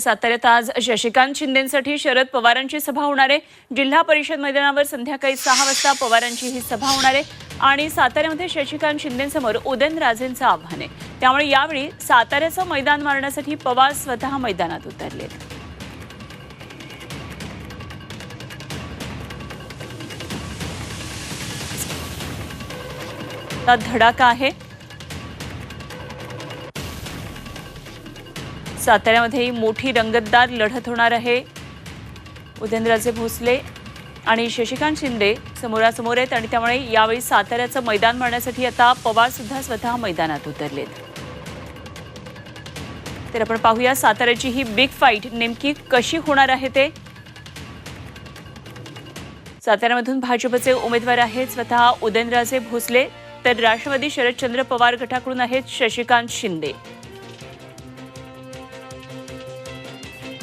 साताऱ्यात आज शशिकांत शिंदेसाठी शरद पवारांची सभा होणार आहे. जिल्हा परिषद मैदानावर संध्याकाळी सहा वाजता पवारांची ही सभा होणार आहे आणि साताऱ्यामध्ये शशिकांत शिंदेसमोर उदयनराजेंचं आव्हान आहे. त्यामुळे यावेळी साताऱ्याचं मैदान मारण्यासाठी पवार स्वतः मैदानात उतरले धडाका आहे. साताऱ्यामध्ये मोठी रंगतदार लढत होणार आहे. उदयनराजे भोसले आणि शशिकांत शिंदे समोरासमोर आहेत आणि त्यामुळे यावेळी साताऱ्याचं मैदान मारण्यासाठी आता पवार सुद्धा स्वतः मैदानात उतरलेत. तर आपण पाहूया साताऱ्याची ही बिग फाईट नेमकी कशी होणार आहे ते. साताऱ्यामधून भाजपचे उमेदवार आहेत स्वतः उदयनराजे भोसले तर राष्ट्रवादी शरदचंद्र पवार गटाकडून आहेत शशिकांत शिंदे.